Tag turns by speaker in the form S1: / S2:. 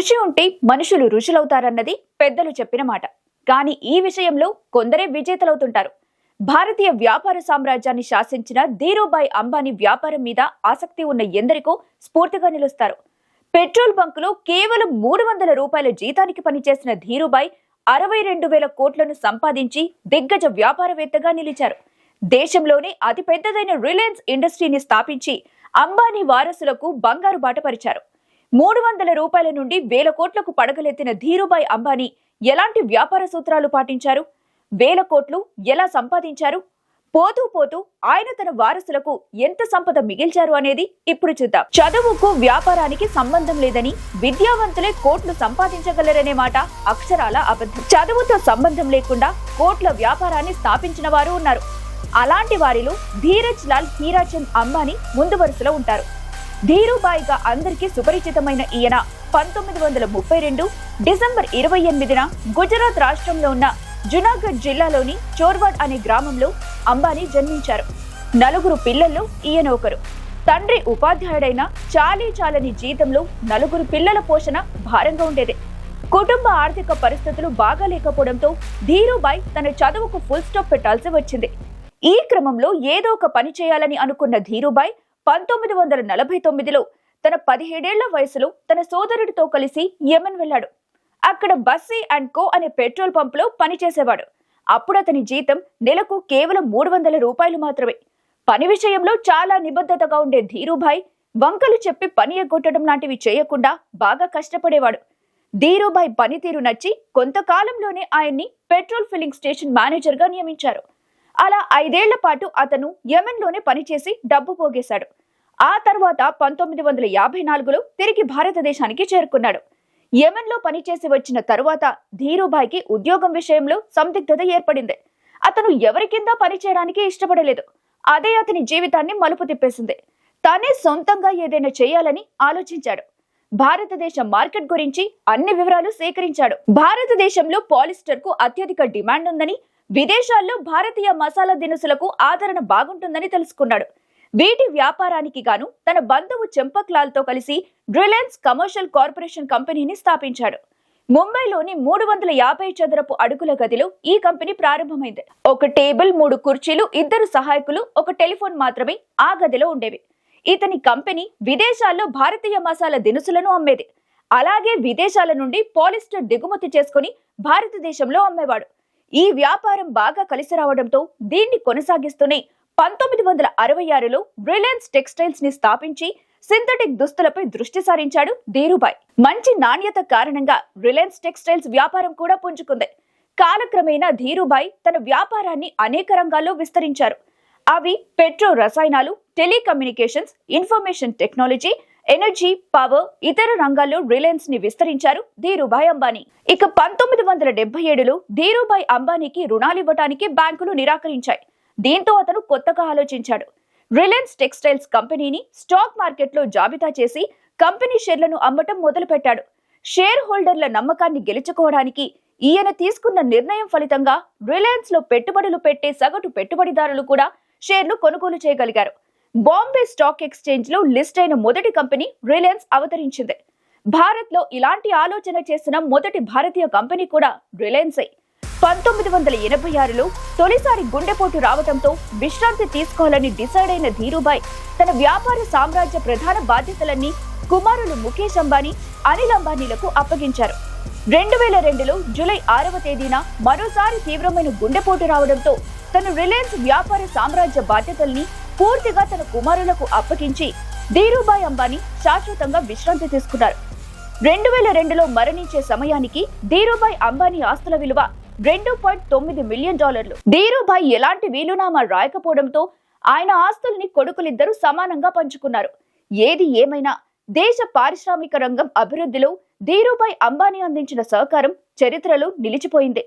S1: కృషి ఉంటే మనుషులు రుచులవుతారన్నది పెద్దలు చెప్పిన మాట. కానీ ఈ విషయంలో కొందరే విజేతలవుతుంటారు. భారతీయ వ్యాపార సామ్రాజ్యాన్ని శాసించిన ధీరుభాయ్ అంబానీ వ్యాపారం మీద ఆసక్తి ఉన్న ఎందరికో స్ఫూర్తిగా నిలుస్తారు. పెట్రోల్ బంకులో కేవలం మూడు వందల రూపాయల జీతానికి పనిచేసిన ధీరుభాయ్ అరవై రెండు వేల కోట్లను సంపాదించి దిగ్గజ వ్యాపారవేత్తగా నిలిచారు. దేశంలోనే అతిపెద్దదైన రిలయన్స్ ఇండస్ట్రీని స్థాపించి అంబానీ వారసులకు బంగారు బాట పరిచారు. మూడు వందల రూపాయల నుండి వేల కోట్లకు పడగలెత్తిన ధీరుభాయ్ అంబానీ ఎలాంటి వ్యాపార సూత్రాలు పాటించారు? వేల కోట్లు ఎలా సంపాదించారు? పోతూ పోతూ ఆయన తన వారసులకు ఎంత సంపద మిగిల్చారు అనేది ఇప్పుడు చూద్దాం. చదువుకు వ్యాపారానికి సంబంధం లేదని విద్యావంతులే కోట్లు సంపాదించగలరనే మాట అక్షరాల అబద్ధం. చదువుతో సంబంధం లేకుండా కోట్ల వ్యాపారాన్ని స్థాపించిన వారు ఉన్నారు. అలాంటి వారిలో ధీరజ్ లాల్ హీరాచంద్ అంబానీ ముందు వరుసలో ఉంటారు. ధీరుబాయిగా అందరికీ సుపరిచితమైన ఈయన పంతొమ్మిది వందల ముప్పై రెండు డిసెంబర్ ఇరవై ఎనిమిదిన గుజరాత్ రాష్ట్రంలో ఉన్న జునాగఢ్ జిల్లాలోని చోర్వాడ్ అనే గ్రామంలో అంబానీ జన్మించారు. నలుగురు పిల్లల్లో ఈయన ఒకరు. తండ్రి ఉపాధ్యాయుడైన చాలీ చాలని జీతంలో నలుగురు పిల్లల పోషణ భారంగా ఉండేది. కుటుంబ ఆర్థిక పరిస్థితులు బాగా లేకపోవడంతో ధీరుబాయ్ తన చదువుకు ఫుల్ స్టాప్ పెట్టాల్సి వచ్చింది. ఈ క్రమంలో ఏదో ఒక పని చేయాలని అనుకున్న ధీరుబాయ్ పంతొమ్మిది వందల నలభై తొమ్మిదిలో తన పదిహేడేళ్ళ వయసులో తన సోదరుడితో కలిసి యెమెన్ వెళ్ళాడు. అక్కడ బస్సీ అండ్ కో అనే పెట్రోల్ పంపులో పనిచేసేవాడు. అప్పుడు అతని జీతం నెలకు కేవలం మూడు వందల రూపాయలు మాత్రమే. పని విషయంలో చాలా నిబద్ధతగా ఉండే ధీరుభాయ్ వంకలు చెప్పి పని ఎగ్గొట్టడం లాంటివి చేయకుండా బాగా కష్టపడేవాడు. ధీరుభాయ్ పనితీరు నచ్చి కొంతకాలంలోనే ఆయన్ని పెట్రోల్ ఫిల్లింగ్ స్టేషన్ మేనేజర్గా నియమించారు. అలా ఐదేళ్ళ పాటు అతను యెమెన్లోనే పనిచేసి డబ్బు పోగేశాడు. ఆ తర్వాత పంతొమ్మిది వందల యాభై నాలుగులో తిరిగి భారతదేశానికి చేరుకున్నాడు. యెమెన్లో పనిచేసి వచ్చిన తరువాత ధీరుభాయ్కి ఉద్యోగం విషయంలో సందిగ్ధత ఏర్పడింది. అతను ఎవరి కింద పనిచేయడానికి ఇష్టపడలేదు. అదే అతని జీవితాన్ని మలుపు తిప్పేసింది. తానే సొంతంగా ఏదైనా చేయాలని ఆలోచించాడు. భారతదేశ మార్కెట్ గురించి అన్ని వివరాలు సేకరించాడు. భారతదేశంలో పాలిస్టర్కు అత్యధిక డిమాండ్ ఉందని విదేశాల్లో భారతీయ మసాలా దినుసులకు ఆదరణ బాగుంటుందని తెలుసుకున్నాడు. వీటి వ్యాపారానికి గాను తన బంధువు చెంపక్లాల్తో కలిసి రిలయన్స్ కమర్షియల్ కార్పొరేషన్ కంపెనీని స్థాపించాడు. ముంబైలోని మూడు వందల యాభై చదరపు అడుగుల గదిలో ఈ కంపెనీ ప్రారంభమైంది. ఒక టేబుల్ మూడు కుర్చీలు ఇద్దరు సహాయకులు ఒక టెలిఫోన్ మాత్రమే ఆ గదిలో ఉండేవి. ఇతని కంపెనీ విదేశాల్లో భారతీయ మసాలా దినుసులను అమ్మేది. అలాగే విదేశాల నుండి పాలిస్టర్ దిగుమతి చేసుకుని భారతదేశంలో అమ్మేవాడు. ఈ వ్యాపారం బాగా కలిసి రావడంతో దీన్ని కొనసాగిస్తూనే పంతొమ్మిది వందల అరవై ఆరులో రిలయన్స్ టెక్స్టైల్స్ని స్థాపించి సింథటిక్ దుస్తులపై దృష్టి సారించాడు ధీరుభాయ్ మంచి నాణ్యత కారణంగా రిలయన్స్ టెక్స్టైల్స్ వ్యాపారం కూడా పుంజుకుంది. కాలక్రమేణా ధీరుభాయ్ తన వ్యాపారాన్ని అనేక రంగాల్లో విస్తరించారు. అవి పెట్రో రసాయనాలు telecommunications information technology energy power ఇతర రంగాల్లో రిలయన్స్ని విస్తరించారు ధీరుభాయ్ అంబానీ. ఇక పంతొమ్మిది వందల డెబ్బై ఏడులో ధీరుభాయ్ అంబానీకి రుణాలివ్వటానికి బ్యాంకులు నిరాకరించాయి. దీంతో అతను కొత్తగా ఆలోచించాడు. రిలయన్స్ టెక్స్టైల్స్ కంపెనీని స్టాక్ మార్కెట్లో జాబితా చేసి కంపెనీ షేర్లను అమ్మటం మొదలుపెట్టాడు. షేర్ హోల్డర్ల నమ్మకాన్ని గెలుచుకోవడానికి ఈయన తీసుకున్న నిర్ణయం ఫలితంగా రిలయన్స్లో పెట్టుబడులు పెట్టే సగటు పెట్టుబడిదారులు కూడా షేర్లు కొనుగోలు చేయగలిగారు. బాంబే స్టాక్ ఎక్స్చేంజ్లో లిస్ట్ అయిన మొదటి కంపెనీ రిలయన్స్ అవతరించింది. భారత్లో ఇలాంటి ఆలోచన చేసిన మొదటి భారతీయ కంపెనీ కూడా రిలయన్సే. పంతొమ్మిది వందల ఎనభై ఆరులో తొలిసారి గుండెపోటు రావడంతో విశ్రాంతి తీసుకోవాలని డిసైడ్ అయిన ధీరుభాయ్ తన వ్యాపార సామ్రాజ్య ప్రధాన బాధ్యతలన్నీ కుమారులు ముఖేష్ అంబానీ అనిల్ అంబానీలకు అప్పగించారు. రెండు వేల రెండులో జూలై ఆరవ తేదీన మరోసారి తీవ్రమైన గుండెపోటు రావడంతో తన రిలయన్స్ వ్యాపార సామ్రాజ్య బాధ్యతల్ని పూర్తిగా తన కుమారులకు అప్పగించి ధీరుభాయ్ అంబానీ శాశ్వతంగా విశ్రాంతి తీసుకున్నారు. రెండు వేల రెండులో మరణించే సమయానికి ధీరుభాయ్ అంబానీ ఆస్తుల విలువ రెండు పాయింట్ తొమ్మిది మిలియన్ డాలర్లు. ధీరుభాయ్ ఎలాంటి వీలునామా రాయకపోవడంతో ఆయన ఆస్తుల్ని కొడుకులిద్దరూ సమానంగా పంచుకున్నారు. ఏది ఏమైనా దేశ పారిశ్రామిక రంగం అభివృద్ధిలో ధీరుభాయ్ అంబానీ అందించిన సహకారం చరిత్రలో నిలిచిపోయింది.